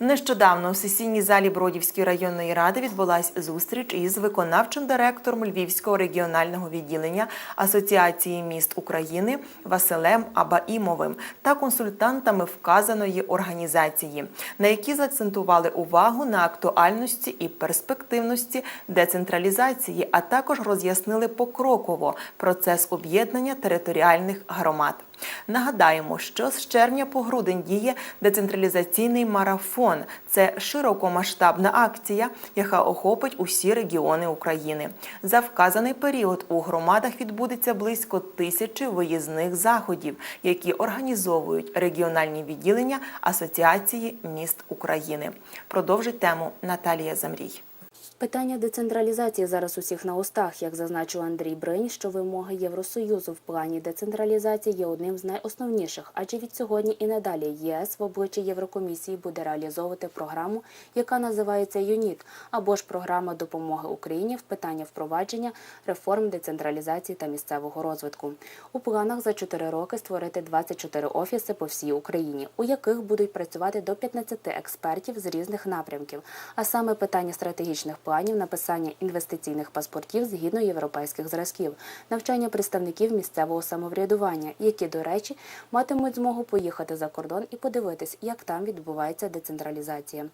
Нещодавно у сесійній залі Бродівської районної ради відбулась зустріч із виконавчим директором Львівського регіонального відділення Асоціації міст України Василем Абаїмовим та консультантами вказаної організації, на які заакцентували увагу на актуальності і перспективності децентралізації, а також роз'яснили покроково процес об'єднання територіальних громад. Нагадаємо, що з червня по грудень діє децентралізаційний марафон. Це широкомасштабна акція, яка охопить усі регіони України. За вказаний період у громадах відбудеться близько тисячі виїзних заходів, які організовують регіональні відділення Асоціації міст України. Продовжить тему Наталія Замрій. Питання децентралізації зараз усіх на устах, як зазначив Андрій Бринь, що вимоги Євросоюзу в плані децентралізації є одним з найосновніших, адже від сьогодні і надалі ЄС в обличчі Єврокомісії буде реалізовувати програму, яка називається ЮНІТ, або ж програма допомоги Україні в питанні впровадження реформ децентралізації та місцевого розвитку. У планах за 4 роки створити 24 офіси по всій Україні, у яких будуть працювати до 15 експертів з різних напрямків, а саме питання стратегічних планів, написання інвестиційних паспортів згідно європейських зразків, навчання представників місцевого самоврядування, які, до речі, матимуть змогу поїхати за кордон і подивитись, як там відбувається децентралізація.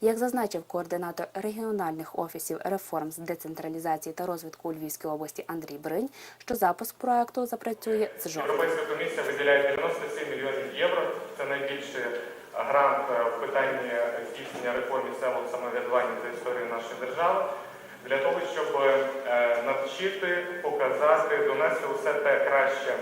Як зазначив координатор регіональних офісів реформ з децентралізації та розвитку у Львівській області Андрій Бринь, що запуск проекту запрацює з жовтня. Європейська комісія виділяє 97 мільйонів євро. Це найбільший грант е, в питанні здійснення реформ місцевого самоврядування за історію нашої держави. Для того, щоб е, навчити, показати, донести усе те краще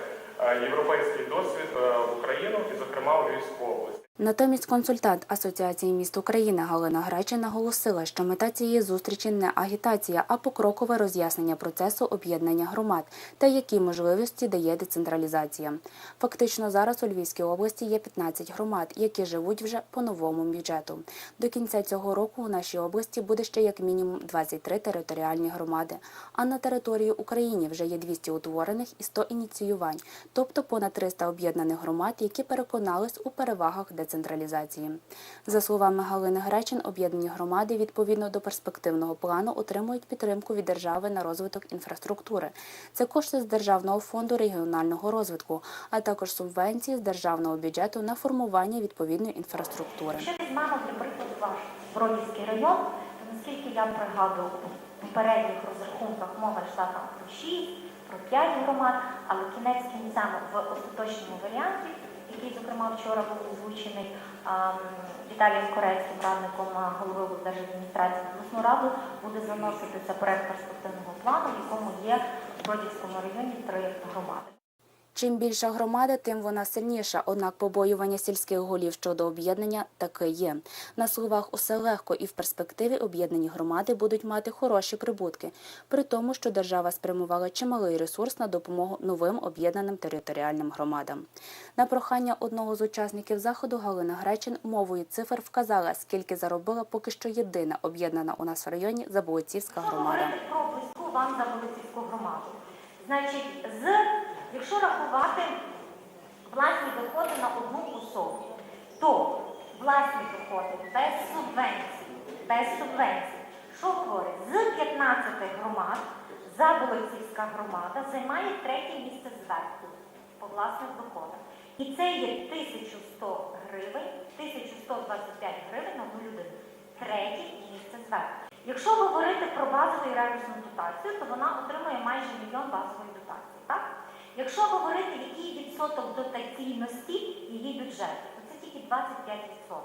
європейський досвід е, в Україну і, зокрема, у Львівську область. Натомість консультант Асоціації міст України Галина Гречин наголосила, що мета цієї зустрічі не агітація, а покрокове роз'яснення процесу об'єднання громад та які можливості дає децентралізація. Фактично зараз у Львівській області є 15 громад, які живуть вже по новому бюджету. До кінця цього року у нашій області буде ще як мінімум 23 територіальні громади. А на території України вже є 200 утворених і 100 ініціювань, тобто понад 300 об'єднаних громад, які переконались у перевагах децентралізації. За словами Галини Гречин, об'єднані громади відповідно до перспективного плану отримують підтримку від держави на розвиток інфраструктури. Це кошти з Державного фонду регіонального розвитку, а також субвенції з державного бюджету на формування відповідної інфраструктури. Якщо візьмемо, наприклад, ваш Бродівський район, то наскільки я пригадую, попередніх розрахунках мова йшла там про 6, про 5 громад, але кінець кінцем в остаточному варіанті, який, зокрема, вчора був озвучений ам, Віталієм Корецьким, радником голови облдержадміністрації обласну раду, буде заноситися проект перспективного плану, в якому є в Бродівському районі три громади. Чим більша громада, тим вона сильніша. Однак побоювання сільських голів щодо об'єднання таки є. На словах усе легко і в перспективі об'єднані громади будуть мати хороші прибутки, при тому, що держава спрямувала чималий ресурс на допомогу новим об'єднаним територіальним громадам. На прохання одного з учасників заходу Галина Гречин мовою цифр вказала, скільки заробила поки що єдина об'єднана у нас в районі Заболоцівська громада. про близьку вам Заболоцівську громаду, значить, з, якщо рахувати власні доходи на одну особу, то власні доходи без субвенцій, без субвенцій, що говорить, з 15 громад Заболоцівська громада займає третє місце зверху по власних доходах. І це є 1100 гривень, 1125 гривень на одну людину. Третє місце зверху. Якщо говорити про базову і ребусну дотацію, то вона отримує майже мільйон базової дотації. Так? Якщо говорити, який відсоток дотаційності її бюджету, то це тільки 25%.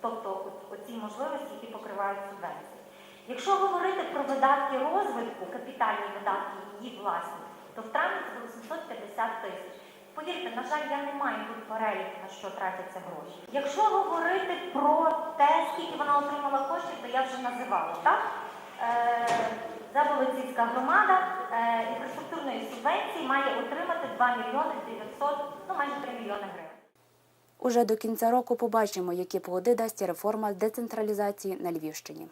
Тобто оці можливості, які покривають субвенції. Якщо говорити про видатки розвитку, капітальні видатки її власні, то в травні це було 750 тисяч. Повірте, на жаль, я не маю тут переліку, на що тратяться гроші. Якщо говорити про те, скільки вона отримала коштів, то я вже називала, так? Е, Заболоцівська громада інфраструктурної субвенції має отримати 2 мільйони 900, ну майже 3 мільйони гривень. Уже до кінця року побачимо, які плоди дасть реформа децентралізації на Львівщині.